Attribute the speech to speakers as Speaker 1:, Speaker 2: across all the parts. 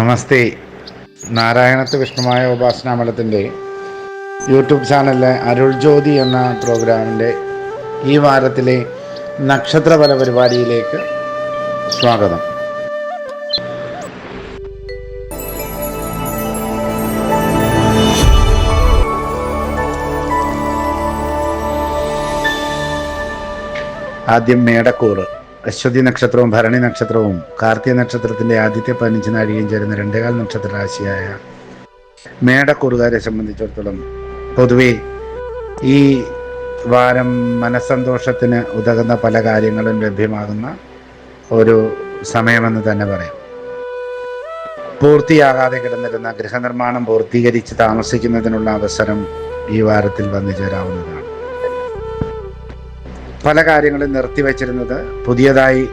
Speaker 1: നമസ്തേ. Narayanath Vishnumaya ഉപാസനാമലത്തിന്റെ YouTube ചാനലിലെ അരുൾ ജ്യോതി എന്ന പ്രോഗ്രാമിന്റെ ഈ വാരത്തിലെ നക്ഷത്രഫല പരിപാടിയിലേക്ക് സ്വാഗതം. ആദ്യം മേടക്കൂറ്. അശ്വതി നക്ഷത്രവും ഭരണി നക്ഷത്രവും കാർത്തിക നക്ഷത്രത്തിന്റെ ആദ്യത്തെ പതിനഞ്ച് നാഴികയും ചേരുന്ന രണ്ടേകാൽ നക്ഷത്ര രാശിയായ മേടക്കൂറുകാരെ സംബന്ധിച്ചിടത്തോളം പൊതുവെ ഈ വാരം മനസ്സന്തോഷത്തിന് ഉതകുന്ന പല കാര്യങ്ങളും ലഭ്യമാകുന്ന ഒരു സമയമെന്ന് തന്നെ പറയാം. പൂർത്തിയാകാതെ കിടന്നിരുന്ന ഗൃഹനിർമ്മാണം പൂർത്തീകരിച്ച് താമസിക്കുന്നതിനുള്ള അവസരം ഈ വാരത്തിൽ വന്നു ചേരാവുന്നതാണ്. പല കാര്യങ്ങളും നിർത്തിവെച്ചിരുന്നത് പുതിയതായി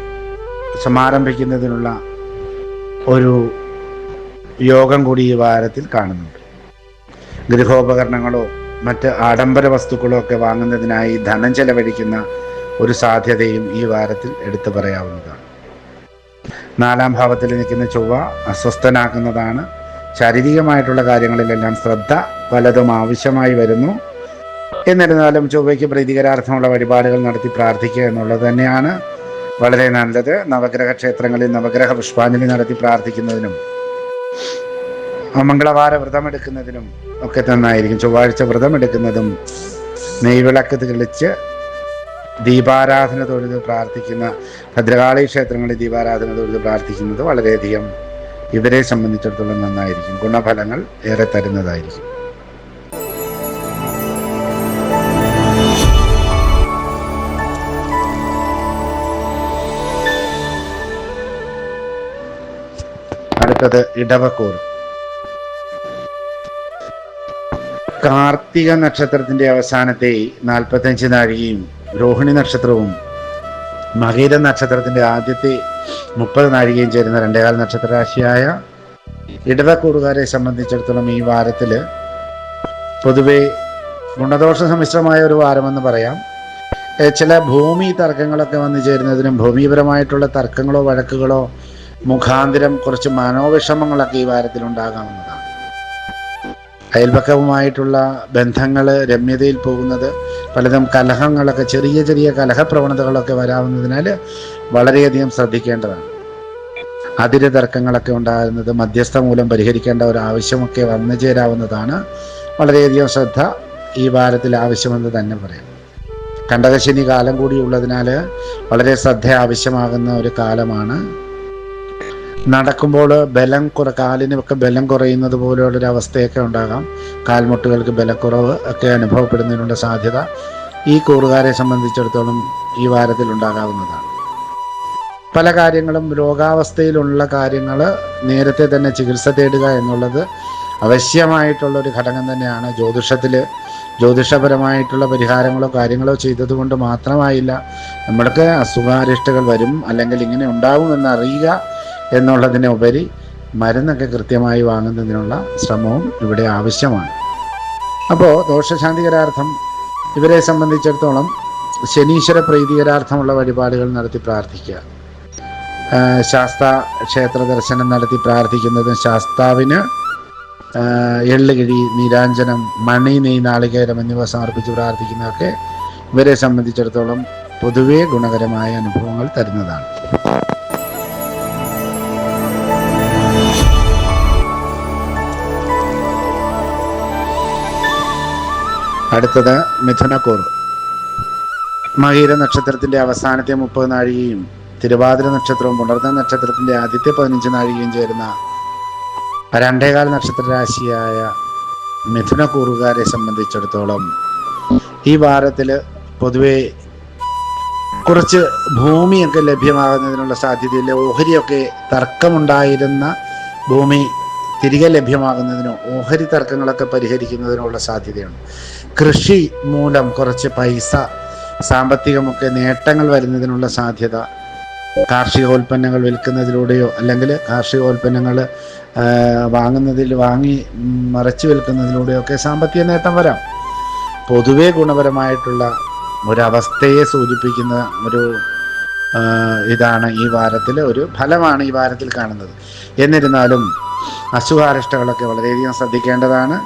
Speaker 1: സമാരംഭിക്കുന്നതിനുള്ള ഒരു യോഗം കൂടി ഈ വാരത്തിൽ കാണുന്നുണ്ട്. ഗൃഹോപകരണങ്ങളോ മറ്റ് ആഡംബര വസ്തുക്കളോ ഒക്കെ വാങ്ങുന്നതിനായി ധനം ചെലവഴിക്കുന്ന ഒരു സാധ്യതയും ഈ വാരത്തിൽ എടുത്തു പറയാവുന്നതാണ്. നാലാം ഭാവത്തിൽ നിൽക്കുന്ന ചൊവ്വ അസ്വസ്ഥനാക്കുന്നതാണ്. ശാരീരികമായിട്ടുള്ള കാര്യങ്ങളിലെല്ലാം ശ്രദ്ധ പലതും ആവശ്യമായി വരുന്നു. എന്നിരുന്നാലും ചൊവ്വയ്ക്ക് പ്രീതികരാർത്ഥമുള്ള വഴിപാടുകൾ നടത്തി പ്രാർത്ഥിക്കുക എന്നുള്ളത് തന്നെയാണ് വളരെ നല്ലത്. നവഗ്രഹ ക്ഷേത്രങ്ങളിൽ നവഗ്രഹ പുഷ്പാഞ്ജലി നടത്തി പ്രാർത്ഥിക്കുന്നതിനും മംഗളവാര വ്രതമെടുക്കുന്നതിനും ഒക്കെ നന്നായിരിക്കും. ചൊവ്വാഴ്ച വ്രതമെടുക്കുന്നതും നെയ്വിളക്ക് തെളിച്ച് ദീപാരാധന തൊഴുത് പ്രാർത്ഥിക്കുന്ന ഭദ്രകാളി ക്ഷേത്രങ്ങളിൽ ദീപാരാധന തൊഴുത് പ്രാർത്ഥിക്കുന്നത് വളരെയധികം ഇവരെ സംബന്ധിച്ചിടത്തോളം നന്നായിരിക്കും. ഗുണഫലങ്ങൾ ഏറെ തരുന്നതായിരിക്കും. അടുത്തത് ഇടവക്കൂർ. കാർത്തിക നക്ഷത്രത്തിന്റെ അവസാനത്തെ നാൽപ്പത്തഞ്ച് നാഴികയും രോഹിണി നക്ഷത്രവും മകീര നക്ഷത്രത്തിന്റെ ആദ്യത്തെ മുപ്പത് നാഴികയും ചേരുന്ന രണ്ടേകാൽ നക്ഷത്ര രാശിയായ ഇടവക്കൂടുകാരെ സംബന്ധിച്ചിടത്തോളം ഈ വാരത്തിൽ പൊതുവെ ഗുണദോഷ സമ്മിശ്രമായ ഒരു വാരമെന്ന് പറയാം. ചില ഭൂമി തർക്കങ്ങളൊക്കെ വന്നു ചേരുന്നതിനും ഭൂമിപരമായിട്ടുള്ള തർക്കങ്ങളോ വഴക്കുകളോ മുഖാന്തരം കുറച്ച് മനോവിഷമങ്ങളൊക്കെ ഈ വാരത്തിൽ ഉണ്ടാകാവുന്നതാണ്. അയൽപക്കവുമായിട്ടുള്ള ബന്ധങ്ങൾ രമ്യതയിൽ പോകുന്നത് പലതും കലഹങ്ങളൊക്കെ ചെറിയ ചെറിയ കലഹപ്രവണതകളൊക്കെ വരാവുന്നതിനാൽ വളരെയധികം ശ്രദ്ധിക്കേണ്ടതാണ്. അതിര് തർക്കങ്ങളൊക്കെ ഉണ്ടാകുന്നത് മധ്യസ്ഥ മൂലം പരിഹരിക്കേണ്ട ഒരു ആവശ്യമൊക്കെ വന്നു ചേരാവുന്നതാണ്. വളരെയധികം ശ്രദ്ധ ഈ വാരത്തിൽ ആവശ്യമെന്ന് തന്നെ പറയാം. കണ്ടകശനി കാലം കൂടി ഉള്ളതിനാൽ വളരെ ശ്രദ്ധ ആവശ്യമാകുന്ന ഒരു കാലമാണ്. നടക്കുമ്പോൾ ബലം കുറ കാലിനൊക്കെ ബലം കുറയുന്നത് പോലെയുള്ളൊരു അവസ്ഥയൊക്കെ ഉണ്ടാകാം. കാൽമുട്ടുകൾക്ക് ബലക്കുറവ് ഒക്കെ അനുഭവപ്പെടുന്നതിനുള്ള സാധ്യത ഈ കൂറുകാരെ സംബന്ധിച്ചിടത്തോളം ഈ വാരത്തിൽ ഉണ്ടാകാവുന്നതാണ്. പല കാര്യങ്ങളും രോഗാവസ്ഥയിലുള്ള കാര്യങ്ങൾ നേരത്തെ തന്നെ ചികിത്സ തേടുക എന്നുള്ളത് അവശ്യമായിട്ടുള്ള ഒരു ഘടകം തന്നെയാണ്. ജ്യോതിഷത്തിൽ ജ്യോതിഷപരമായിട്ടുള്ള പരിഹാരങ്ങളോ കാര്യങ്ങളോ ചെയ്തതുകൊണ്ട് മാത്രമായില്ല നമ്മൾക്ക് അസുഖാരിഷ്ടകൾ വരും അല്ലെങ്കിൽ ഇങ്ങനെ ഉണ്ടാകുമെന്ന് അറിയുക എന്നുള്ളതിന് ഉപരി മരുന്നൊക്കെ കൃത്യമായി വാങ്ങുന്നതിനുള്ള ശ്രമവും ഇവിടെ ആവശ്യമാണ്. അപ്പോൾ ദോഷശാന്തികരാർത്ഥം ഇവരെ സംബന്ധിച്ചിടത്തോളം ശനീശ്വര പ്രീതികരാർത്ഥമുള്ള വഴിപാടുകൾ നടത്തി പ്രാർത്ഥിക്കുക. ശാസ്ത ക്ഷേത്ര ദർശനം നടത്തി പ്രാർത്ഥിക്കുന്നതും ശാസ്താവിന് എള്ളുകിഴി നീരാഞ്ജനം മണി നെയ് നാളികേരം എന്നിവ സമർപ്പിച്ച് പ്രാർത്ഥിക്കുന്നതൊക്കെ ഇവരെ സംബന്ധിച്ചിടത്തോളം പൊതുവേ ഗുണകരമായ അനുഭവങ്ങൾ തരുന്നതാണ്. അടുത്തത് മിഥുനക്കൂർ. മഹീര നക്ഷത്രത്തിന്റെ അവസാനത്തെ മുപ്പത് നാഴികയും തിരുവാതിര നക്ഷത്രവും പുണർന്ന നക്ഷത്രത്തിന്റെ ആദ്യത്തെ പതിനഞ്ച് നാഴികയും ചേരുന്ന രണ്ടേകാൽ നക്ഷത്ര രാശിയായ മിഥുനക്കൂറുകാരെ സംബന്ധിച്ചിടത്തോളം ഈ വാരത്തിൽ പൊതുവെ കുറച്ച് ഭൂമിയൊക്കെ ലഭ്യമാകുന്നതിനുള്ള സാധ്യതയില്ല. ഓഹരിയൊക്കെ തർക്കമുണ്ടായിരുന്ന ഭൂമി തിരികെ ലഭ്യമാകുന്നതിനോ ഓഹരി തർക്കങ്ങളൊക്കെ പരിഹരിക്കുന്നതിനുള്ള സാധ്യതയുണ്ട് കൃഷി മൂലം കുറച്ച് പൈസ സാമ്പത്തികമൊക്കെ നേട്ടങ്ങൾ വരുന്നതിനുള്ള സാധ്യത. കാർഷികോൽപ്പന്നങ്ങൾ വിൽക്കുന്നതിലൂടെയോ അല്ലെങ്കിൽ കാർഷികോൽപ്പന്നങ്ങൾ വാങ്ങുന്നതിൽ വാങ്ങി മറച്ച് വിൽക്കുന്നതിലൂടെയോ ഒക്കെ സാമ്പത്തിക നേട്ടം വരാം. പൊതുവെ ഗുണപരമായിട്ടുള്ള ഒരവസ്ഥയെ സൂചിപ്പിക്കുന്ന ഒരു ഇതാണ് ഈ വാരത്തിൽ ഒരു ഫലമാണ് ഈ വാരത്തിൽ കാണുന്നത്. എന്നിരുന്നാലും അസുഖാരിഷ്ടകളൊക്കെ വളരെയധികം ശ്രദ്ധിക്കേണ്ടതാണ്.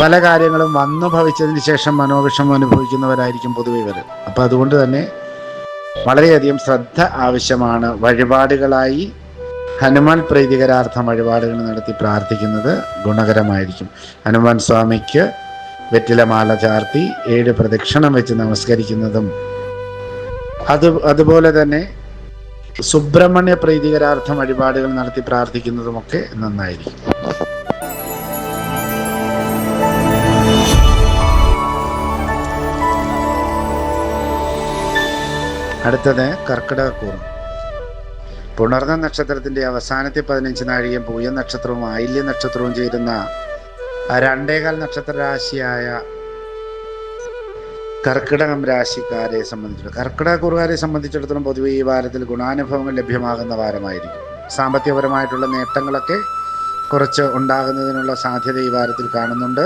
Speaker 1: പല കാര്യങ്ങളും വന്നു ഭവിച്ചതിന് ശേഷം മനോവിഷമം അനുഭവിക്കുന്നവരായിരിക്കും പൊതുവെ ഇവർ അപ്പം അതുകൊണ്ട് തന്നെ വളരെയധികം ശ്രദ്ധ ആവശ്യമാണ് വഴിപാടുകളായി ഹനുമാൻ പ്രീതികരാർത്ഥം വഴിപാടുകൾ നടത്തി പ്രാർത്ഥിക്കുന്നത് ഗുണകരമായിരിക്കും. ഹനുമാൻ സ്വാമിക്ക് വെറ്റിലമാല ചാർത്തി ഏഴ് പ്രദക്ഷിണം വെച്ച് നമസ്കരിക്കുന്നതും അത് അതുപോലെ തന്നെ സുബ്രഹ്മണ്യ പ്രീതികരാർത്ഥം വഴിപാടുകൾ നടത്തി പ്രാർത്ഥിക്കുന്നതുമൊക്കെ നന്നായിരിക്കും. അടുത്തത് കർക്കിടകക്കൂറ് പുണർന്ന നക്ഷത്രത്തിന്റെ അവസാനത്തെ പതിനഞ്ച് നാഴികയും പൂയ നക്ഷത്രവും ആയില്യ നക്ഷത്രവും ചേരുന്ന രണ്ടേകാൽ നക്ഷത്ര രാശിയായ കർക്കിടകം രാശിക്കാരെ സംബന്ധിച്ചിടത്തോളം കർക്കിടക കുറുകാരെ സംബന്ധിച്ചിടത്തോളം പൊതുവെ ഈ വാരത്തിൽ ഗുണാനുഭവങ്ങൾ ലഭ്യമാകുന്ന വാരമായിരിക്കും. സാമ്പത്തികപരമായിട്ടുള്ള നേട്ടങ്ങളൊക്കെ കുറച്ച് ഉണ്ടാകുന്നതിനുള്ള സാധ്യത ഈ വാരത്തിൽ കാണുന്നുണ്ട്.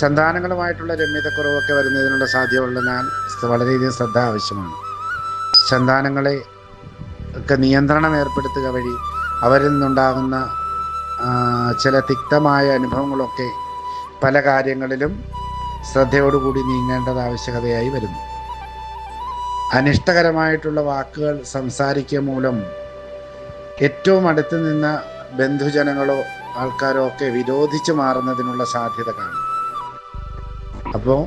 Speaker 1: സന്താനങ്ങളുമായിട്ടുള്ള രമ്യതക്കുറവൊക്കെ വരുന്നതിനുള്ള സാധ്യതയുള്ളതിനാൽ വളരെയധികം ശ്രദ്ധ ആവശ്യമാണ്. സന്താനങ്ങളെ ഒക്കെ നിയന്ത്രണം ഏർപ്പെടുത്തുക വഴി അവരിൽ നിന്നുണ്ടാകുന്ന ചില തിക്തമായ അനുഭവങ്ങളൊക്കെ പല കാര്യങ്ങളിലും ശ്രദ്ധയോടുകൂടി നീങ്ങേണ്ടത് ആവശ്യകതയായി വരുന്നു. അനിഷ്ടകരമായിട്ടുള്ള വാക്കുകൾ സംസാരിക്കുക മൂലം ഏറ്റവും അടുത്ത് നിന്ന ബന്ധുജനങ്ങളോ ആൾക്കാരോ ഒക്കെ വിരോധിച്ച് മാറുന്നതിനുള്ള സാധ്യത കാണും. അപ്പോൾ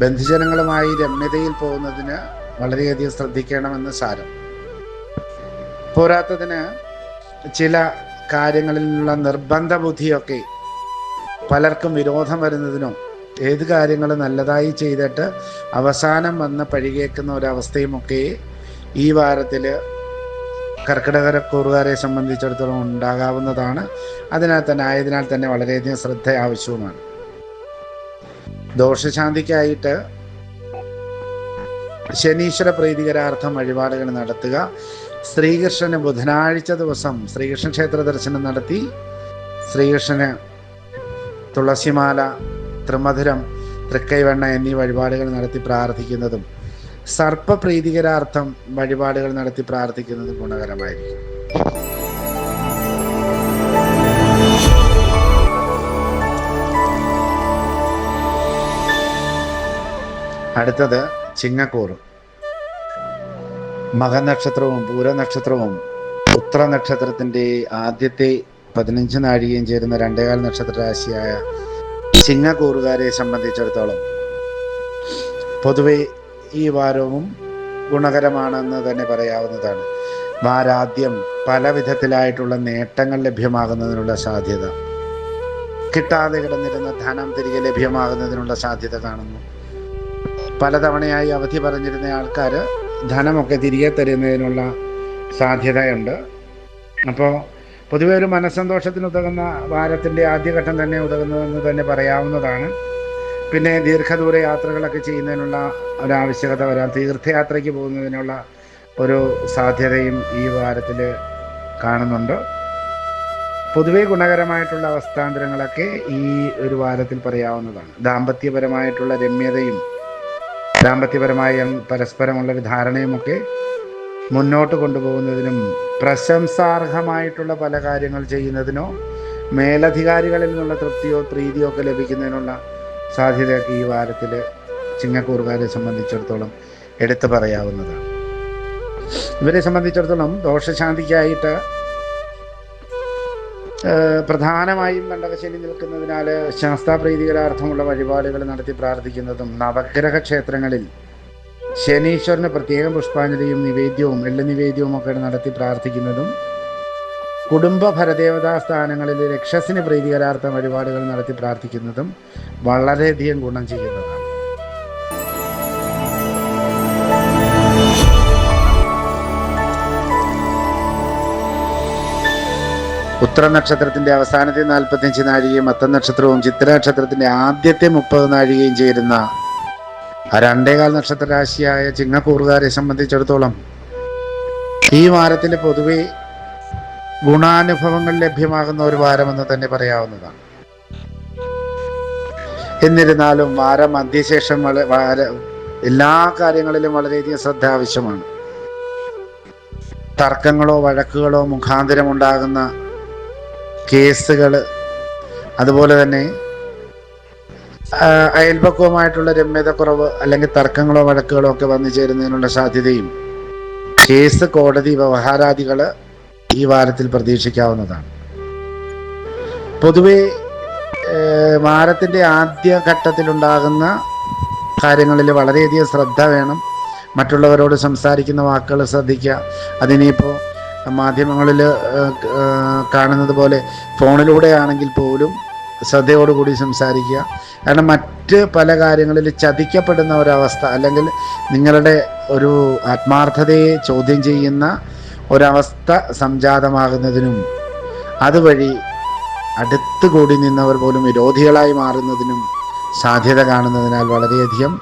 Speaker 1: ബന്ധുജനങ്ങളുമായി രമ്യതയിൽ പോകുന്നതിന് വളരെയധികം ശ്രദ്ധിക്കണമെന്ന് സാരം. പോരാത്തതിന് ചില കാര്യങ്ങളിലുള്ള നിർബന്ധ ബുദ്ധിയൊക്കെ പലർക്കും വിരോധം വരുന്നതിനോ ഏത് കാര്യങ്ങൾ നല്ലതായി ചെയ്തിട്ട് അവസാനം വന്ന് പഴികേക്കുന്ന ഒരവസ്ഥയുമൊക്കെ ഈ വാരത്തിൽ കർക്കിടകരക്കൂറുകാരെ സംബന്ധിച്ചിടത്തോളം ഉണ്ടാകാവുന്നതാണ്. അതിനാൽ തന്നെ ആയതിനാൽ തന്നെ വളരെയധികം ശ്രദ്ധ ആവശ്യവുമാണ്. ദോഷശാന്തിക്കായിട്ട് ശനീശ്വര പ്രീതികരാർത്ഥം വഴിപാടുകൾ നടത്തുക. ശ്രീകൃഷ്ണന് ബുധനാഴ്ച ദിവസം ശ്രീകൃഷ്ണ ക്ഷേത്ര ദർശനം നടത്തി. ശ്രീകൃഷ്ണന് തുളസിമാല ത്രിമധുരം തൃക്കൈവെണ്ണ എന്നീ വഴിപാടുകൾ നടത്തി പ്രാർത്ഥിക്കുന്നതും സർപ്പപ്രീതികരാർത്ഥം വഴിപാടുകൾ നടത്തി പ്രാർത്ഥിക്കുന്നതും ഗുണകരമായിരിക്കും. അടുത്തത് ചിങ്ങക്കൂറ് മകനക്ഷത്രവും പൂരനക്ഷത്രവും ഉത്ര നക്ഷത്രത്തിന്റെ ആദ്യത്തെ പതിനഞ്ച് നാഴികയും ചേരുന്ന രണ്ടേകാൽ നക്ഷത്ര രാശിയായ ചിങ്ങക്കൂറുകാരെ സംബന്ധിച്ചിടത്തോളം പൊതുവെ ഈ വാരവും ഗുണകരമാണെന്ന് തന്നെ പറയാവുന്നതാണ്. വാരാദ്യം പല വിധത്തിലായിട്ടുള്ള നേട്ടങ്ങൾ ലഭ്യമാകുന്നതിനുള്ള സാധ്യത. കിട്ടാതെ കിടന്നിരുന്ന ധനം തിരികെ ലഭ്യമാകുന്നതിനുള്ള സാധ്യത കാണുന്നു. പലതവണയായി അവധി പറഞ്ഞിരുന്ന ആൾക്കാർ ധനമൊക്കെ തിരികെ തരുന്നതിനുള്ള സാധ്യതയുണ്ട്. അപ്പോൾ പൊതുവെ ഒരു മനസ്സന്തോഷത്തിന് ഉതകുന്ന വാരത്തിന്റെ ആദ്യഘട്ടം തന്നെ ഉതകുന്നതെന്ന് തന്നെ പറയാവുന്നതാണ്. പിന്നെ ദീർഘദൂര യാത്രകളൊക്കെ ചെയ്യുന്നതിനുള്ള ഒരാവശ്യകത വരാം. തീർത്ഥയാത്രയ്ക്ക് പോകുന്നതിനുള്ള ഒരു സാധ്യതയും ഈ വാരത്തിൽ കാണുന്നുണ്ട്. പൊതുവെ ഗുണകരമായിട്ടുള്ള അവസ്ഥാന്തരങ്ങളൊക്കെ ഈ ഒരു വാരത്തിൽ പറയാവുന്നതാണ്. ദാമ്പത്യപരമായിട്ടുള്ള രമ്യതയും ദാമ്പത്യപരമായ പരസ്പരമുള്ള ഒരു ധാരണയുമൊക്കെ മുന്നോട്ട് കൊണ്ടുപോകുന്നതിനും പ്രശംസാർഹമായിട്ടുള്ള പല കാര്യങ്ങൾ ചെയ്യുന്നതിനോ മേലധികാരികളിൽ നിന്നുള്ള തൃപ്തിയോ പ്രീതിയോ ഒക്കെ ലഭിക്കുന്നതിനുള്ള സാധ്യതയൊക്കെ ഈ വാരത്തിൽ ചിങ്ങക്കൂറുകാരെ സംബന്ധിച്ചിടത്തോളം എടുത്തു പറയാവുന്നതാണ്. ഇവരെ സംബന്ധിച്ചിടത്തോളം ദോഷശാന്തിക്കായിട്ട് പ്രധാനമായും കണ്ടകശനി നിൽക്കുന്നതിനാൽ ശാസ്താപ്രീതികരാർത്ഥമുള്ള വഴിപാടുകൾ നടത്തി പ്രാർത്ഥിക്കുന്നതും നവഗ്രഹ ക്ഷേത്രങ്ങളിൽ ശനീശ്വരന് പ്രത്യേകം പുഷ്പാഞ്ജലിയും നിവേദ്യവും എള്ളു നിവേദ്യവും ഒക്കെ നടത്തി പ്രാർത്ഥിക്കുന്നതും കുടുംബ ഭരദേവതാ സ്ഥാനങ്ങളിൽ രക്ഷസിന് പ്രീതികരാർത്ഥം വഴിപാടുകൾ നടത്തി പ്രാർത്ഥിക്കുന്നതും വളരെയധികം ഗുണം ചെയ്യുന്നതാണ്. ഉത്തര നക്ഷത്രത്തിന്റെ അവസാനത്തെ നാൽപ്പത്തിയഞ്ച് നാഴികയും മത്ത നക്ഷത്രവും ചിത്ര നക്ഷത്രത്തിന്റെ ആദ്യത്തെ മുപ്പത് നാഴികയും ചേരുന്ന ആ രണ്ടേകാൽ നക്ഷത്ര രാശിയായ ചിങ്ങക്കൂറുകാരെ സംബന്ധിച്ചിടത്തോളം ഈ വാരത്തിൽ പൊതുവെ ഗുണാനുഭവങ്ങൾ ലഭ്യമാകുന്ന ഒരു വാരമെന്ന് തന്നെ പറയാവുന്നതാണ്. എന്നിരുന്നാലും വാരം അന്ത്യശേഷം എല്ലാ കാര്യങ്ങളിലും വളരെയധികം ശ്രദ്ധ ആവശ്യമാണ്. തർക്കങ്ങളോ വഴക്കുകളോ മുഖാന്തരം ഉണ്ടാകുന്ന കേസുകൾ അതുപോലെ തന്നെ ആ, അയൽപക്കവുമായിട്ടുള്ള രമ്യതക്കുറവ് അല്ലെങ്കിൽ തർക്കങ്ങളോ വഴക്കുകളോ ഒക്കെ വന്നു ചേരുന്നതിനുള്ള സാധ്യതയും കേസ് കോടതി വ്യവഹാരാദികൾ ഈ വാരത്തിൽ പ്രതീക്ഷിക്കാവുന്നതാണ്. പൊതുവെ വാരത്തിന്റെ ആദ്യ ഘട്ടത്തിലുണ്ടാകുന്ന കാര്യങ്ങളിൽ വളരെയധികം ശ്രദ്ധ വേണം. മറ്റുള്ളവരോട് സംസാരിക്കുന്ന വാക്കുകൾ ശ്രദ്ധിക്കുക. അതിനിപ്പോൾ മാധ്യമങ്ങളിൽ കാണുന്നത് പോലെ ഫോണിലൂടെ ആണെങ്കിൽ പോലും ശ്രദ്ധയോടുകൂടി സംസാരിക്കുക. കാരണം മറ്റ് പല കാര്യങ്ങളിൽ ചതിക്കപ്പെടുന്ന ഒരവസ്ഥ അല്ലെങ്കിൽ നിങ്ങളുടെ ഒരു ആത്മാർത്ഥതയെ ചോദ്യം ചെയ്യുന്ന ഒരവസ്ഥ സംജാതമാകുന്നതിനും അതുവഴി അടുത്ത് കൂടി നിന്നവർ പോലും വിരോധികളായി മാറുന്നതിനും സാധ്യത കാണുന്നതിനാൽ വളരെയധികം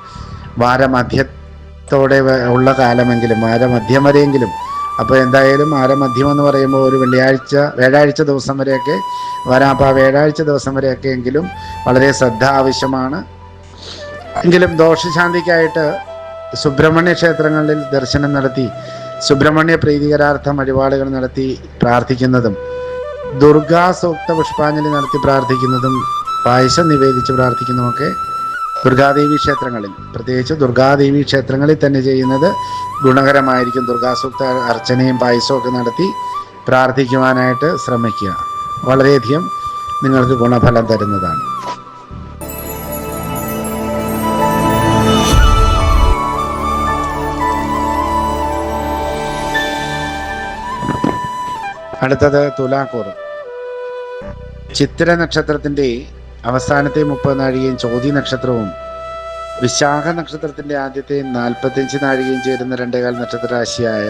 Speaker 1: വാരമധ്യത്തോടെ ഉള്ള കാലമെങ്കിലും വാരമധ്യം വരെയെങ്കിലും അപ്പോൾ എന്തായാലും ആരമധ്യം എന്ന് പറയുമ്പോൾ ഒരു വെള്ളിയാഴ്ച വ്യാഴാഴ്ച ദിവസം വരെയൊക്കെ വരാം. അപ്പോൾ ആ വ്യാഴാഴ്ച ദിവസം വരെയൊക്കെ എങ്കിലും വളരെ ശ്രദ്ധ ആവശ്യമാണ്. എങ്കിലും ദോഷശാന്തിക്കായിട്ട് സുബ്രഹ്മണ്യ ക്ഷേത്രങ്ങളിൽ ദർശനം നടത്തി സുബ്രഹ്മണ്യ പ്രീതികരാർത്ഥം വഴിപാടുകൾ നടത്തി പ്രാർത്ഥിക്കുന്നതും ദുർഗാ സൂക്ത പുഷ്പാഞ്ജലി നടത്തി പ്രാർത്ഥിക്കുന്നതും പായസം നിവേദിച്ച് പ്രാർത്ഥിക്കുന്നതുമൊക്കെ ദുർഗാദേവി ക്ഷേത്രങ്ങളിൽ. പ്രത്യേകിച്ച് ദുർഗാദേവി ക്ഷേത്രങ്ങളിൽ തന്നെ ചെയ്യുന്നത് ഗുണകരമായിരിക്കും. ദുർഗാസൂക്ത അർച്ചനയും പായസവും ഒക്കെ നടത്തി പ്രാർത്ഥിക്കുവാനായിട്ട് ശ്രമിക്കുക. വളരെയധികം നിങ്ങൾക്ക് ഗുണഫലം തരുന്നതാണ്. അടുത്തത് തുലാക്കൂർ ചിത്ര നക്ഷത്രത്തിന്റെ അവസാനത്തെ മുപ്പത് നാഴികയും ചോതി നക്ഷത്രവും. വിശാഖ നക്ഷത്രത്തിന്റെ ആദ്യത്തെ നാൽപ്പത്തിയഞ്ച് നാഴികയും ചേരുന്ന രണ്ടേകാൽ നക്ഷത്ര രാശിയായ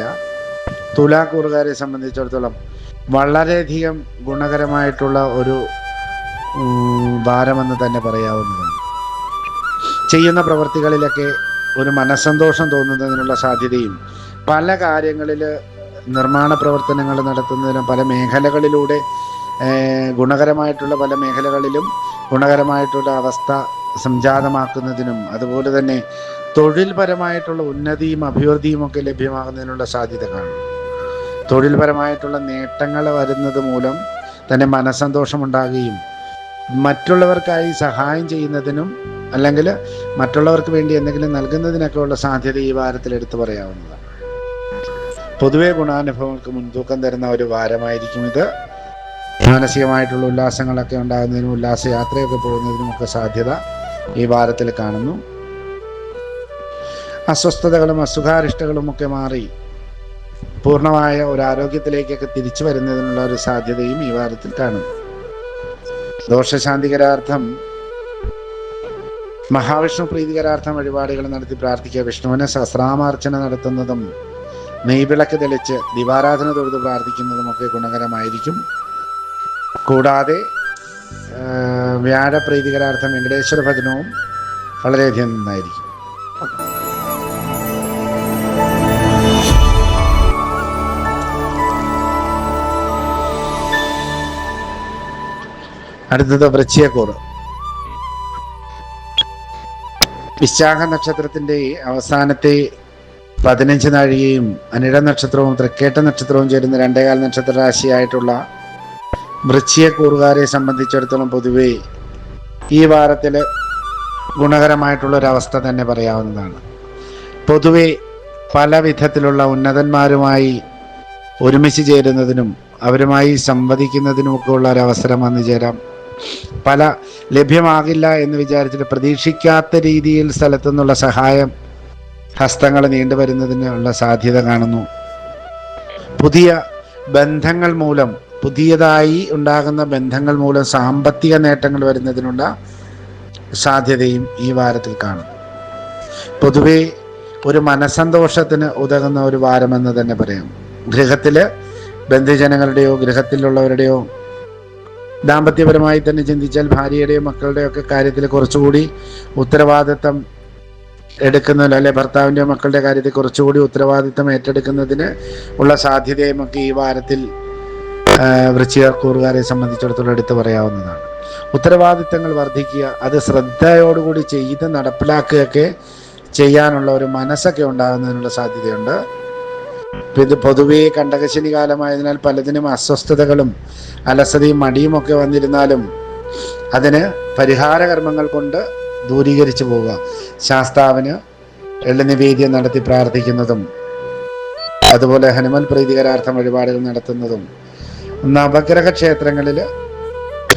Speaker 1: തുലാക്കൂറുകാരെ സംബന്ധിച്ചിടത്തോളം വളരെയധികം ഗുണകരമായിട്ടുള്ള ഒരു ഭാരമെന്ന് തന്നെ പറയാവുന്നതാണ്. ചെയ്യുന്ന പ്രവൃത്തികളിലൊക്കെ ഒരു മനസ്സന്തോഷം തോന്നുന്നതിനുള്ള സാധ്യതയും പല കാര്യങ്ങളിൽ നിർമ്മാണ പ്രവർത്തനങ്ങൾ നടത്തുന്നതിനും പല മേഖലകളിലൂടെ ഗുണകരമായിട്ടുള്ള പല മേഖലകളിലും ഗുണകരമായിട്ടുള്ള അവസ്ഥ സംജാതമാക്കുന്നതിനും അതുപോലെ തന്നെ തൊഴിൽപരമായിട്ടുള്ള ഉന്നതിയും അഭിവൃദ്ധിയും ഒക്കെ ലഭ്യമാകുന്നതിനുള്ള സാധ്യത കാണും തൊഴിൽപരമായിട്ടുള്ള നേട്ടങ്ങൾ വരുന്നത് മൂലം തന്നെ മനസ്സന്തോഷമുണ്ടാകുകയും മറ്റുള്ളവർക്കായി സഹായം ചെയ്യുന്നതിനും അല്ലെങ്കിൽ മറ്റുള്ളവർക്ക് വേണ്ടി എന്തെങ്കിലും നൽകുന്നതിനൊക്കെ ഉള്ള സാധ്യത ഈ വാരത്തിൽ എടുത്തു പറയാവുന്നതാണ്. പൊതുവെ ഗുണാനുഭവങ്ങൾക്ക് മുൻതൂക്കം തരുന്ന ഒരു വാരമായിരിക്കും ഇത്. മാനസികമായിട്ടുള്ള ഉല്ലാസങ്ങളൊക്കെ ഉണ്ടാകുന്നതിനും ഉല്ലാസ ഉല്ലാസയാത്രയൊക്കെ പോകുന്നതിനുമൊക്കെ സാധ്യത ഈ വാരത്തിൽ കാണുന്നു. അസ്വസ്ഥതകളും അസുഖാരിഷ്ടകളും ഒക്കെ മാറി പൂർണമായ ഒരു ആരോഗ്യത്തിലേക്കൊക്കെ തിരിച്ചു വരുന്നതിനുള്ള ഒരു സാധ്യതയും ഈ വാരത്തിൽ കാണുന്നു. ദോഷശാന്തികരാർത്ഥം മഹാവിഷ്ണു പ്രീതികരാർത്ഥം വഴിപാടുകൾ നടത്തി പ്രാർത്ഥിക്കുക വിഷ്ണുവിനെ സഹസ്രാമാർച്ചന നടത്തുന്നതും നെയ്വിളക്ക് തെളിച്ച് ദിവാരാധന തൊഴുത് പ്രാർത്ഥിക്കുന്നതുമൊക്കെ ഗുണകരമായിരിക്കും. കൂടാതെ വ്യാഴപ്രീതികരാർത്ഥം വെങ്കടേശ്വര ഭജനവും വളരെയധികം നന്നായിരിക്കും. അടുത്തത് വൃശ്ചിയക്കൂറ് വിശാഖ നക്ഷത്രത്തിന്റെ അവസാനത്തെ പതിനഞ്ച് നാഴികയും അനിഴ നക്ഷത്രവും തൃക്കേട്ട നക്ഷത്രവും ചേരുന്ന രണ്ടേകാൽ നക്ഷത്ര രാശിയായിട്ടുള്ള വൃശ്ചിയക്കൂറുകാരെ സംബന്ധിച്ചിടത്തോളം പൊതുവേ ഈ വാരത്തിൽ ഗുണകരമായിട്ടുള്ളൊരവസ്ഥ തന്നെ പറയാവുന്നതാണ്. പൊതുവെ പല വിധത്തിലുള്ള ഉന്നതന്മാരുമായി ഒരുമിച്ച് ചേരുന്നതിനും അവരുമായി സംവദിക്കുന്നതിനുമൊക്കെ ഉള്ള ഒരവസരം വന്നു ചേരാം. പല ലഭ്യമാകില്ല എന്ന് വിചാരിച്ചിട്ട് പ്രതീക്ഷിക്കാത്ത രീതിയിൽ സ്ഥലത്തു നിന്നുള്ള സഹായം ഹസ്തങ്ങൾ നീണ്ടുവരുന്നതിനുള്ള സാധ്യത കാണുന്നു. പുതിയ ബന്ധങ്ങൾ മൂലം പുതിയതായി ഉണ്ടാകുന്ന ബന്ധങ്ങൾ മൂലം സാമ്പത്തിക നേട്ടങ്ങൾ വരുന്നതിനുള്ള സാധ്യതയും ഈ വാരത്തിൽ കാണും. പൊതുവെ ഒരു മനസന്തോഷത്തിന് ഉതകുന്ന ഒരു വാരമെന്ന് തന്നെ പറയാം. ഗൃഹത്തിൽ ബന്ധുജനങ്ങളുടെയോ ഗൃഹത്തിലുള്ളവരുടെയോ ദാമ്പത്യപരമായി തന്നെ ചിന്തിച്ചാൽ ഭാര്യയുടെയോ മക്കളുടെയോ ഒക്കെ കാര്യത്തിൽ കുറച്ചുകൂടി ഉത്തരവാദിത്തം എടുക്കുന്നതിൽ അല്ലെ ഭർത്താവിന്റെയോ മക്കളുടെ കാര്യത്തിൽ കുറച്ചുകൂടി ഉത്തരവാദിത്തം ഏറ്റെടുക്കുന്നതിന് ഉള്ള സാധ്യതയും ഒക്കെ ഈ വാരത്തിൽ വൃശ്ചികക്കൂറുകാരെ സംബന്ധിച്ചിടത്തോളം എടുത്തു പറയാവുന്നതാണ്. ഉത്തരവാദിത്തങ്ങൾ വർദ്ധിക്കുക അത് ശ്രദ്ധയോടുകൂടി ചെയ്ത് നടപ്പിലാക്കുകയൊക്കെ ചെയ്യാനുള്ള ഒരു മനസ്സൊക്കെ ഉണ്ടാകുന്നതിനുള്ള സാധ്യതയുണ്ട്. ഇത് പൊതുവേ കണ്ടകശനി കാലമായതിനാൽ പലതിനും അസ്വസ്ഥതകളും അലസതയും മടിയും ഒക്കെ വന്നിരുന്നാലും അതിന് പരിഹാരകർമ്മങ്ങൾ കൊണ്ട് ദൂരീകരിച്ചു പോവുക. ശാസ്താവിന് എള്ളുനിവേദ്യം നടത്തി പ്രാർത്ഥിക്കുന്നതും അതുപോലെ ഹനുമൽ പ്രീതികരാർത്ഥം വഴിപാടുകൾ നടത്തുന്നതും നവഗ്രഹ ക്ഷേത്രങ്ങളിൽ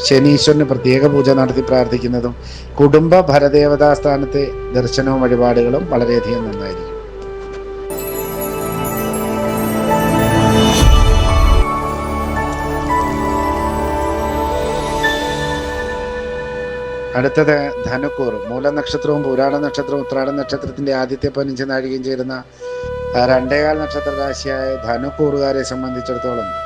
Speaker 1: ശനീശ്വരന് പ്രത്യേക പൂജ നടത്തി പ്രാർത്ഥിക്കുന്നതും കുടുംബ ഭരദേവതാ സ്ഥാനത്തെ ദർശനവും വഴിപാടുകളും വളരെയധികം നന്നായിരിക്കും. അടുത്തത് ധനുക്കൂർ. മൂലനക്ഷത്രവും പുരാണ നക്ഷത്രവും ഉത്രാട നക്ഷത്രത്തിന്റെ ആദ്യത്തെ പതിനഞ്ച് നാഴികയും ചേരുന്ന രണ്ടേകാൽ നക്ഷത്ര രാശിയായ ധനുക്കൂറുകാരെ സംബന്ധിച്ചിടത്തോളം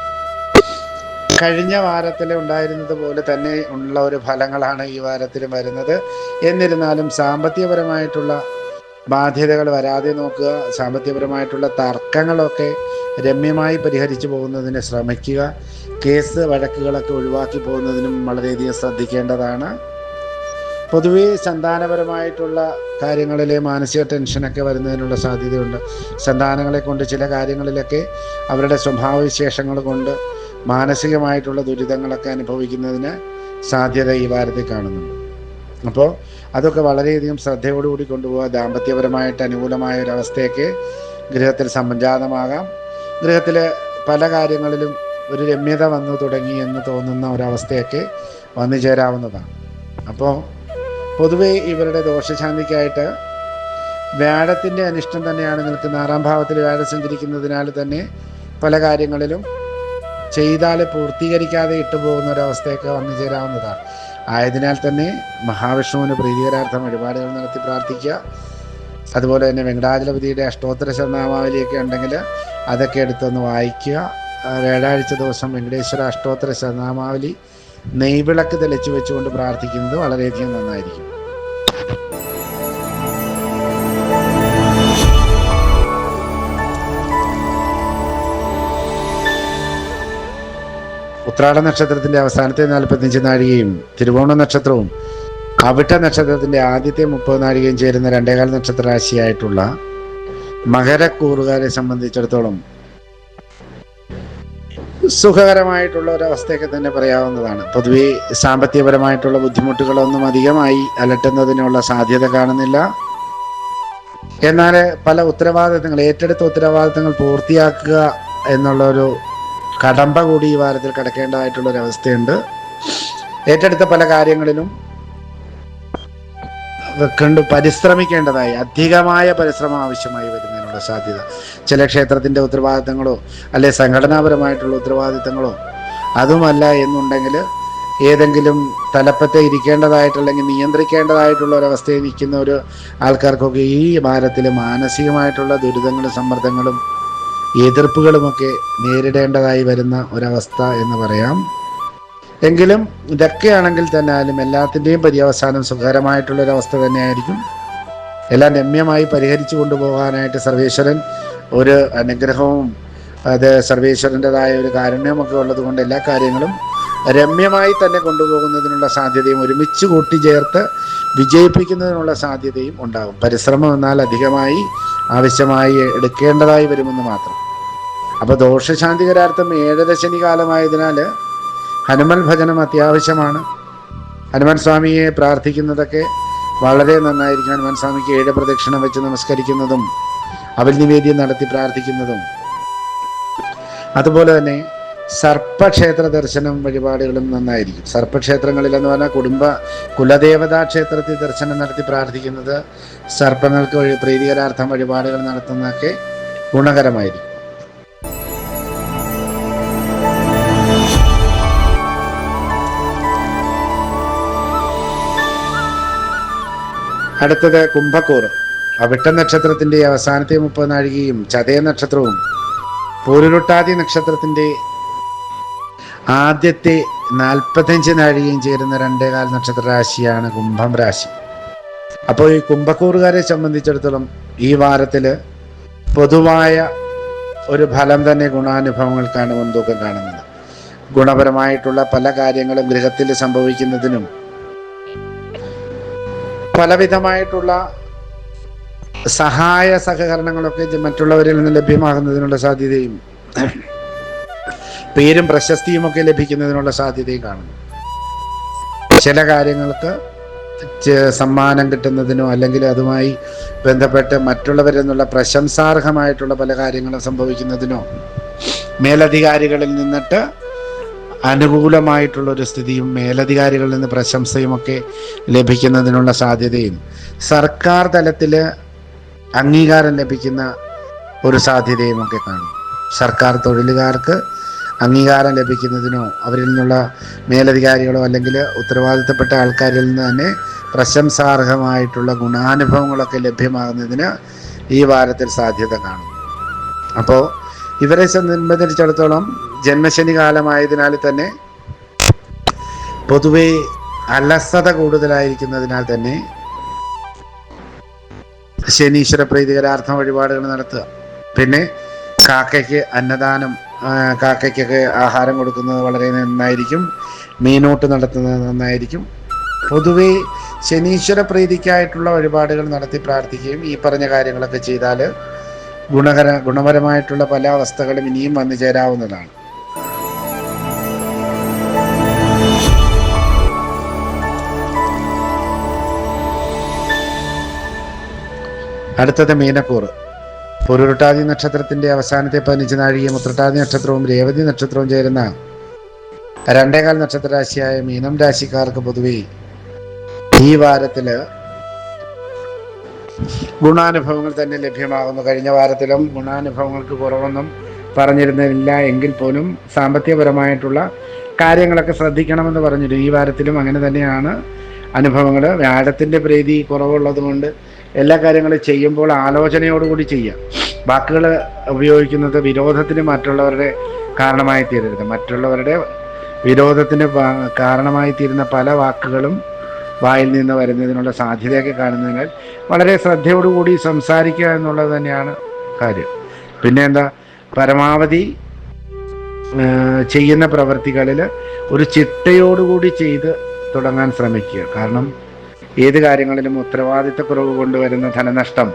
Speaker 1: കഴിഞ്ഞ വാരത്തിൽ ഉണ്ടായിരുന്നത് പോലെ തന്നെ ഉള്ള ഒരു ഫലങ്ങളാണ് ഈ വാരത്തിലും വരുന്നത്. എന്നിരുന്നാലും സാമ്പത്തികപരമായിട്ടുള്ള ബാധ്യതകൾ വരാതെ നോക്കുക സാമ്പത്തികപരമായിട്ടുള്ള തർക്കങ്ങളൊക്കെ രമ്യമായി പരിഹരിച്ചു പോകുന്നതിന് ശ്രമിക്കുക കേസ് വഴക്കുകളൊക്കെ ഒഴിവാക്കി പോകുന്നതിനും വളരെയധികം ശ്രദ്ധിക്കേണ്ടതാണ്. പൊതുവേ സന്താനപരമായിട്ടുള്ള കാര്യങ്ങളിലെ മാനസിക ടെൻഷനൊക്കെ വരുന്നതിനുള്ള സാധ്യതയുണ്ട്. സന്താനങ്ങളെ കൊണ്ട് ചില കാര്യങ്ങളിലൊക്കെ അവരുടെ സ്വഭാവവിശേഷങ്ങൾ കൊണ്ട് മാനസികമായിട്ടുള്ള ദുരിതങ്ങളൊക്കെ അനുഭവിക്കുന്നതിന് സാധ്യത ഈ വാരത്തിൽ കാണുന്നുണ്ട്. അപ്പോൾ അതൊക്കെ വളരെയധികം ശ്രദ്ധയോടുകൂടി കൊണ്ടുപോകുക ദാമ്പത്യപരമായിട്ട് അനുകൂലമായ ഒരവസ്ഥയൊക്കെ ഗൃഹത്തിൽ സംജാതമാകാം. ഗൃഹത്തിൽ പല കാര്യങ്ങളിലും ഒരു രമ്യത വന്നു തുടങ്ങി എന്ന് തോന്നുന്ന ഒരവസ്ഥയൊക്കെ വന്നു ചേരാവുന്നതാണ്. അപ്പോൾ പൊതുവേ ഇവരുടെ ദോഷശാന്തിക്കായിട്ട് വ്യാഴത്തിന്റെ അനിഷ്ടം തന്നെയാണ് നിൽക്കുന്ന ആറാം ഭാവത്തിൽ വ്യാഴം സഞ്ചരിക്കുന്നതിനാൽ തന്നെ പല കാര്യങ്ങളിലും ചെയ്താൽ പൂർത്തീകരിക്കാതെ ഇട്ടുപോകുന്ന ഒരവസ്ഥയൊക്കെ വന്നു ചേരാവുന്നതാണ്. ആയതിനാൽ തന്നെ മഹാവിഷ്ണുവിന് പ്രീതികരാർത്ഥം വഴിപാടുകൾ നടത്തി പ്രാർത്ഥിക്കുക. അതുപോലെ തന്നെ വെങ്കടാചലപതിയുടെ അഷ്ടോത്തര ശതനാമാവലിയൊക്കെ ഉണ്ടെങ്കിൽ അതൊക്കെ എടുത്തൊന്ന് വായിക്കുക. വ്യാഴാഴ്ച ദിവസം വെങ്കടേശ്വര അഷ്ടോത്തര ശതനാമാവലി നെയ്വിളക്ക് തെളിച്ചു വെച്ചുകൊണ്ട് പ്രാർത്ഥിക്കുന്നത് വളരെയധികം നന്നായിരിക്കും. ഉത്രാട നക്ഷത്രത്തിന്റെ അവസാനത്തെ നാൽപ്പത്തിയഞ്ച് നാഴികയും തിരുവോണ നക്ഷത്രവും അവിട്ട നക്ഷത്രത്തിന്റെ ആദ്യത്തെ മുപ്പത് നാഴികയും ചേരുന്ന രണ്ടേകാൽ നക്ഷത്ര രാശിയായിട്ടുള്ള മകരക്കൂറുകാരെ സംബന്ധിച്ചിടത്തോളം സുഖകരമായിട്ടുള്ള ഒരവസ്ഥയൊക്കെ തന്നെ പറയാവുന്നതാണ്. പൊതുവെ സാമ്പത്തികപരമായിട്ടുള്ള ബുദ്ധിമുട്ടുകളൊന്നും അധികമായി അലട്ടുന്നതിനുള്ള സാധ്യത കാണുന്നില്ല. എന്നാൽ പല ഉത്തരവാദിത്തങ്ങൾ ഏറ്റെടുത്ത ഉത്തരവാദിത്തങ്ങൾ പൂർത്തിയാക്കുക എന്നുള്ള ഒരു കടമ്പ കൂടി ഈ വാരത്തിൽ കിടക്കേണ്ടതായിട്ടുള്ള ഒരു അവസ്ഥയുണ്ട്. ഏറ്റെടുത്ത പല കാര്യങ്ങളിലും കണ്ട് പരിശ്രമിക്കേണ്ടതായി അധികമായ പരിശ്രമം ആവശ്യമായി വരുന്നതിനുള്ള സാധ്യത. ചില ക്ഷേത്രത്തിന്റെ ഉത്തരവാദിത്തങ്ങളോ അല്ലെ സംഘടനാപരമായിട്ടുള്ള ഉത്തരവാദിത്തങ്ങളോ അതുമല്ല എന്നുണ്ടെങ്കിൽ ഏതെങ്കിലും തലപ്പത്തെ ഇരിക്കേണ്ടതായിട്ടല്ലെങ്കിൽ നിയന്ത്രിക്കേണ്ടതായിട്ടുള്ള ഒരവസ്ഥയിൽ നിൽക്കുന്ന ഒരു ആൾക്കാർക്കൊക്കെ ഈ ഭാരത്തിൽ മാനസികമായിട്ടുള്ള ദുരിതങ്ങളും സമ്മർദ്ദങ്ങളും എതിർപ്പുകളുമൊക്കെ നേരിടേണ്ടതായി വരുന്ന ഒരവസ്ഥ എന്ന് പറയാം. എങ്കിലും ഇതൊക്കെയാണെങ്കിൽ തന്നാലും എല്ലാത്തിന്റെയും പര്യവസാനം സുഖകരമായിട്ടുള്ള ഒരവസ്ഥ തന്നെയായിരിക്കും. എല്ലാം രമ്യമായി പരിഹരിച്ചു കൊണ്ടുപോകാനായിട്ട് സർവേശ്വരൻ ഒരു അനുഗ്രഹവും അത് സർവേശ്വരന്റെതായ ഒരു കാരുണ്യമൊക്കെ ഉള്ളത് കൊണ്ട് എല്ലാ കാര്യങ്ങളും രമ്യമായി തന്നെ കൊണ്ടുപോകുന്നതിനുള്ള സാധ്യതയും ഒരുമിച്ച് കൂട്ടിച്ചേർത്ത് വിജയിപ്പിക്കുന്നതിനുള്ള സാധ്യതയും ഉണ്ടാകും. പരിശ്രമം എന്നാൽ അധികമായി ആവശ്യമായി എടുക്കേണ്ടതായി വരുമെന്ന് മാത്രം. അപ്പോൾ ദോഷശാന്തികരാർത്ഥം ഏഴര ശനി കാലമായതിനാൽ ഹനുമൽ ഭജനം അത്യാവശ്യമാണ്. ഹനുമാൻ സ്വാമിയെ പ്രാർത്ഥിക്കുന്നതൊക്കെ വളരെ നന്നായിരിക്കും. ഹനുമാൻ സ്വാമിക്ക് ഏഴ് പ്രദക്ഷിണം വെച്ച് നമസ്കരിക്കുന്നതും അവൽ നിവേദ്യം നടത്തി പ്രാർത്ഥിക്കുന്നതും. അതുപോലെ തന്നെ സർപ്പക്ഷേത്ര ദർശനം വഴിപാടുകളും നന്നായിരിക്കും. സർപ്പക്ഷേത്രങ്ങളിൽ എന്ന് പറഞ്ഞാൽ കുടുംബ കുലദേവതാ ക്ഷേത്രത്തിൽ ദർശനം നടത്തി പ്രാർത്ഥിക്കുന്നത് സർപ്പങ്ങൾക്ക് വഴി പ്രീതികരാർത്ഥം വഴിപാടുകൾ നടത്തുന്നതൊക്കെ ഗുണകരമായിരിക്കും. അടുത്തത് കുംഭക്കൂർ. അവിട്ട നക്ഷത്രത്തിന്റെ അവസാനത്തെ മുപ്പത് നാഴികയും ചതയ നക്ഷത്രവും പൂരുരുട്ടാതി നക്ഷത്രത്തിന്റെ ആദ്യത്തെ നാൽപ്പത്തഞ്ച് നാഴികയും ചേരുന്ന രണ്ടേകാൽ നക്ഷത്ര രാശിയാണ് കുംഭം രാശി. അപ്പോൾ ഈ കുംഭക്കൂറുകാരെ സംബന്ധിച്ചിടത്തോളം ഈ വാരത്തിൽ പൊതുവായ ഒരു ഫലം തന്നെ ഗുണാനുഭവങ്ങൾക്കാണ് മുൻതൂക്കം കാണുന്നത്. ഗുണപരമായിട്ടുള്ള പല കാര്യങ്ങളും ഗൃഹത്തിൽ സംഭവിക്കുന്നതിനും പലവിധമായിട്ടുള്ള സഹായ സഹകരണങ്ങളൊക്കെ മറ്റുള്ളവരിൽ നിന്ന് ലഭ്യമാകുന്നതിനുള്ള സാധ്യതയും പേരും പ്രശസ്തിയും ഒക്കെ ലഭിക്കുന്നതിനുള്ള സാധ്യതയും കാണുന്നു. ചില കാര്യങ്ങൾക്ക് സമ്മാനം കിട്ടുന്നതിനോ അല്ലെങ്കിൽ അതുമായി ബന്ധപ്പെട്ട് മറ്റുള്ളവരിൽ നിന്നുള്ള പ്രശംസാർഹമായിട്ടുള്ള പല കാര്യങ്ങളും സംഭവിക്കുന്നതിനോ മേലധികാരികളിൽ നിന്നിട്ട് അനുകൂലമായിട്ടുള്ള ഒരു സ്ഥിതിയും മേലധികാരികളിൽ നിന്ന് പ്രശംസയും ഒക്കെ ലഭിക്കുന്നതിനുള്ള സാധ്യതയും സർക്കാർ തലത്തിൽ അംഗീകാരം ലഭിക്കുന്ന ഒരു സാധ്യതയും ഒക്കെ കാണും സർക്കാർ തൊഴിലുകാർക്ക് അംഗീകാരം ലഭിക്കുന്നതിനോ അവരിൽ നിന്നുള്ള മേലധികാരികളോ അല്ലെങ്കിൽ ഉത്തരവാദിത്തപ്പെട്ട ആൾക്കാരിൽ നിന്ന് തന്നെ പ്രശംസാർഹമായിട്ടുള്ള ഗുണാനുഭവങ്ങളൊക്കെ ലഭ്യമാകുന്നതിന് ഈ വാരത്തിൽ സാധ്യത കാണും. അപ്പോൾ ഇവരെ സംബന്ധിച്ചിടത്തോളം ജന്മശനി കാലമായതിനാൽ തന്നെ പൊതുവെ അലസത കൂടുതലായിരിക്കുന്നതിനാൽ തന്നെ ശനീശ്വര പ്രീതികരാർത്ഥം വഴിപാടുകൾ നടത്തുക. പിന്നെ കാക്കയ്ക്ക് അന്നദാനം കാക്കയ്ക്കൊക്കെ ആഹാരം കൊടുക്കുന്നത് വളരെ നന്നായിരിക്കും. മീനോട്ട് നടത്തുന്നത് നന്നായിരിക്കും. പൊതുവെ ശനീശ്വര പ്രീതിക്കായിട്ടുള്ള വഴിപാടുകൾ നടത്തി പ്രാർത്ഥിക്കുകയും ഈ പറഞ്ഞ കാര്യങ്ങളൊക്കെ ചെയ്താൽ ഗുണകര ഗുണപരമായിട്ടുള്ള പല അവസ്ഥകളും ഇനിയും വന്നു ചേരാവുന്നതാണ്. അടുത്തത് മീനക്കൂറ്. പൊരുരുട്ടാതി നക്ഷത്രത്തിന്റെ അവസാനത്തെ പതിനഞ്ച് നാഴികയും ഉത്രട്ടാതി നക്ഷത്രവും രേവതി നക്ഷത്രവും ചേരുന്ന രണ്ടേകാൽ നക്ഷത്ര രാശിയായ മീനം രാശിക്കാർക്ക് പൊതുവെ ഈ വാരത്തിൽ ഗുണാനുഭവങ്ങൾ തന്നെ ലഭ്യമാകുന്നു. കഴിഞ്ഞ വാരത്തിലും ഗുണാനുഭവങ്ങൾക്ക് കുറവൊന്നും പറഞ്ഞിരുന്നില്ല എങ്കിൽ പോലും സാമ്പത്തികപരമായിട്ടുള്ള കാര്യങ്ങളൊക്കെ ശ്രദ്ധിക്കണമെന്ന് പറഞ്ഞിരുന്നു. ഈ വാരത്തിലും അങ്ങനെ തന്നെയാണ് അനുഭവങ്ങൾ വ്യാഴത്തിന്റെ പ്രീതി കുറവുള്ളത് കൊണ്ട് എല്ലാ കാര്യങ്ങളും ചെയ്യുമ്പോൾ ആലോചനയോടുകൂടി ചെയ്യുക വാക്കുകൾ ഉപയോഗിക്കുന്നത് വിരോധത്തിന് മറ്റുള്ളവരുടെ കാരണമായി തീരരുത്. മറ്റുള്ളവരുടെ വിരോധത്തിന് കാരണമായി തീരുന്ന പല വാക്കുകളും വായിൽ നിന്ന് വരുന്നതിനുള്ള സാധ്യതയൊക്കെ കാണുന്നതിനാൽ വളരെ ശ്രദ്ധയോടുകൂടി സംസാരിക്കുക എന്നുള്ളത് തന്നെയാണ് കാര്യം. പിന്നെ എന്താ? പരമാവധി ചെയ്യുന്ന പ്രവൃത്തികളിൽ ഒരു ചിട്ടയോടുകൂടി ചെയ്ത് തുടങ്ങാൻ ശ്രമിക്കുക. കാരണം ഏത് കാര്യങ്ങളിലും ഉത്തരവാദിത്തക്കുറവ് കൊണ്ടുവരുന്ന ധനനഷ്ടം.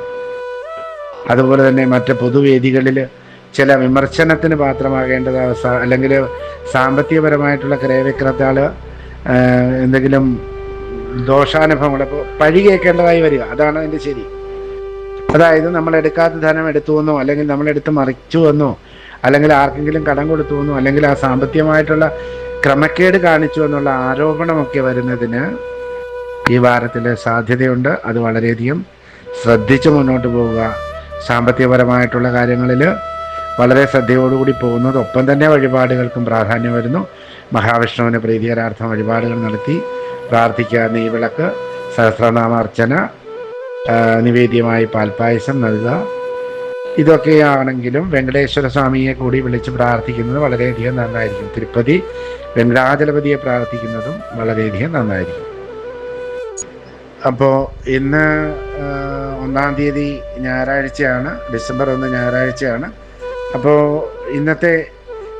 Speaker 1: അതുപോലെ തന്നെ മറ്റ് പൊതുവേദികളിൽ ചില വിമർശനത്തിന് പാത്രമാകേണ്ടത് അവസ്ഥ അല്ലെങ്കിൽ സാമ്പത്തികപരമായിട്ടുള്ള ക്രയവിക്രത്താൾ എന്തെങ്കിലും ദോഷാനുഭവങ്ങൾ ഇപ്പോൾ പഴി കേൾക്കേണ്ടതായി വരിക. അതാണ് അതിന്റെ ശരി. അതായത് നമ്മൾ എടുക്കാത്ത ധനം എടുത്തു വന്നോ അല്ലെങ്കിൽ നമ്മളെടുത്ത് മറിച്ചു വന്നോ അല്ലെങ്കിൽ ആർക്കെങ്കിലും കടം കൊടുത്തു വന്നോ അല്ലെങ്കിൽ ആ സാമ്പത്തികമായിട്ടുള്ള ക്രമക്കേട് കാണിച്ചു എന്നുള്ള ആരോപണമൊക്കെ വരുന്നതിന് ഈ വാരത്തിൽ സാധ്യതയുണ്ട്. അത് വളരെയധികം ശ്രദ്ധിച്ച് മുന്നോട്ട് പോവുക. സാമ്പത്തികപരമായിട്ടുള്ള കാര്യങ്ങളിൽ വളരെ ശ്രദ്ധയോടുകൂടി പോകുന്നത് ഒപ്പം തന്നെ വഴിപാടുകൾക്കും പ്രാധാന്യം വരുന്നു. മഹാവിഷ്ണുവിന് പ്രീതികരാർത്ഥം വഴിപാടുകൾ നടത്തി പ്രാർത്ഥിക്കുക നെയ്വിളക്ക് സഹസ്രനാമാർച്ചന നിവേദ്യമായി പാൽപ്പായസം നൽകുക. ഇതൊക്കെയാണെങ്കിലും വെങ്കടേശ്വര സ്വാമിയെ കൂടി വിളിച്ച് പ്രാർത്ഥിക്കുന്നത് വളരെയധികം നന്നായിരിക്കും. തിരുപ്പതി വെങ്കടാചലപതിയെ പ്രാർത്ഥിക്കുന്നതും വളരെയധികം നന്നായിരിക്കും. അപ്പോൾ ഇന്ന് ഒന്നാം തീയതി ഞായറാഴ്ചയാണ്. ഡിസംബർ ഒന്ന് ഞായറാഴ്ചയാണ്. അപ്പോൾ ഇന്നത്തെ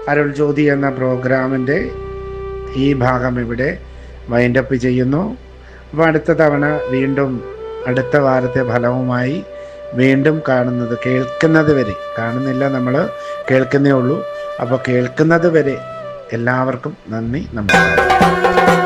Speaker 1: അരുൾ ജ്യോതി എന്ന പ്രോഗ്രാമിന്റെ ഈ ഭാഗം ഇവിടെ വൈൻഡപ്പ് ചെയ്യുന്നു. അപ്പോൾ അടുത്ത തവണ വീണ്ടും അടുത്ത വാരത്തെ ഫലവുമായി വീണ്ടും കാണുന്നത് കേൾക്കുന്നത് വരെ. കാണുന്നില്ല നമ്മൾ കേൾക്കുന്നേ ഉള്ളൂ. അപ്പോൾ കേൾക്കുന്നത് വരെ എല്ലാവർക്കും നന്ദി നമസ്കാരം.